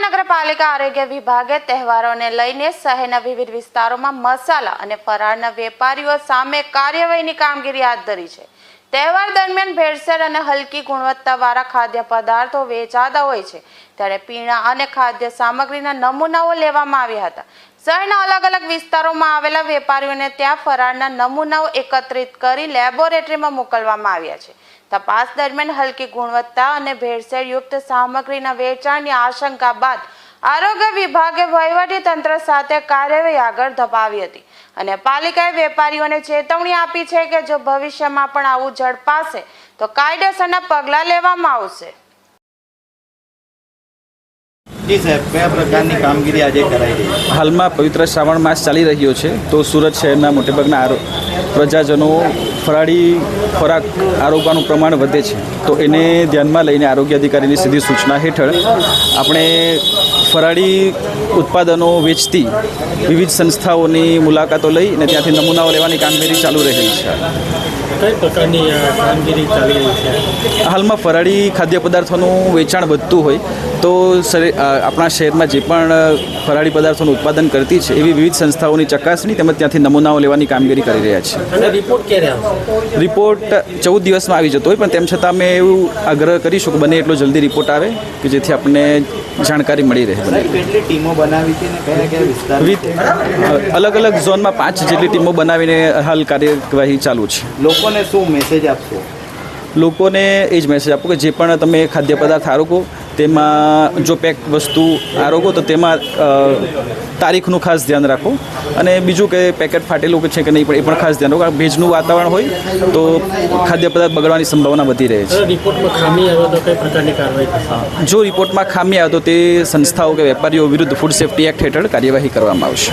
આરોગ્ય વિભાગે તહેવારોને લઈને શહેરના વિવિધ વિસ્તારોમાં મસાલા અને ફરાળના વેપારીઓ સામે કાર્યવાહીની કામગીરી હાથ ધરી છે. તહેવાર દરમિયાન ભેળસેળ અને હલકી ગુણવત્તાવાળા ખાદ્ય પદાર્થો વેચાતા હોય છે. ત્યારે પીણા અને ખાદ્ય સામગ્રીના નમૂનાઓ લેવામાં આવ્યા હતા. શહેરના અલગ અલગ વિસ્તારોમાં આવેલા વેપારીઓને ત્યાં ફરાળના નમૂનાઓ એકત્રિત કરી લેબોરેટરીમાં મોકલવામાં આવ્યા છે. તપાસ દરમિયાન હલકી ગુણવત્તા અને ભેળસેળયુક્ત સામગ્રીના વેચાણની આશંકા બાદ આરોગ્ય વિભાગે વહીવટી તંત્ર સાથે કાર્યવાહી આગળ ધપાવી હતી. અને પાલિકાએ વેપારીઓને ચેતવણી આપી છે કે જો ભવિષ્યમાં પણ આવું ઝડપાશે તો કાયદેસરના પગલાં લેવામાં આવશે. જી સાહેબ કયા પ્રકારની કામગીરી આજે કરાઈ રહી હાલમાં પવિત્ર શ્રાવણ માસ ચાલી રહ્યો છે તો સુરત શહેરના મોટેભાગના પ્રજાજનો ફરાળી ખોરાક આરોગવાનું પ્રમાણ વધે છે. તો એને ધ્યાનમાં લઈને આરોગ્ય અધિકારીની સીધી સૂચના હેઠળ આપણે ફરાળી ઉત્પાદનો વેચતી વિવિધ સંસ્થાઓની મુલાકાતો લઈ અને ત્યાંથી નમૂનાઓ લેવાની કામગીરી ચાલુ રહેલી છે. કઈ પ્રકારની કામગીરી ચાલી રહી છે? હાલમાં ફરાળી ખાદ્ય પદાર્થોનું વેચાણ વધતું હોય તો આપણા શહેરમાં જે પણ ફરાળી પદાર્થોનું ઉત્પાદન કરતી છે એવી વિવિધ સંસ્થાઓની ચકાસણી તેમજ ત્યાંથી નમૂનાઓ લેવાની કામગીરી કરી રહ્યા છે. રિપોર્ટ રિપોર્ટ ચૌદ દિવસમાં આવી જતો હોય પણ તેમ છતાં અમે એવું આગ્રહ કરીશું કે બને એટલો જલ્દી રિપોર્ટ આવે કે જેથી આપણને જાણકારી મળી રહે કેટલી ટીમો બનાવી અલગ અલગ ઝોનમાં પાંચ જેટલી ટીમો બનાવીને હાલ કાર્યવાહી ચાલુ છે. લોકોને શું મેસેજ આપશો? લોકોને એ જ મેસેજ આપો કે જે પણ તમે ખાદ્ય પદાર્થ આરોગો તેમાં જો પેક વસ્તુ આરોગો તો તેમાં તારીખનું ખાસ ધ્યાન રાખો. અને બીજું કે પેકેટ ફાટેલું કે છે કે નહીં પણ એ પણ ખાસ ધ્યાન રાખો. કારણ ભેજનું વાતાવરણ હોય તો ખાદ્ય પદાર્થ બગડવાની સંભાવના વધી રહે છે. જો રિપોર્ટમાં ખામી આવે તો તે સંસ્થાઓ કે વેપારીઓ વિરુદ્ધ ફૂડ સેફ્ટી એક્ટ હેઠળ કાર્યવાહી કરવામાં આવશે.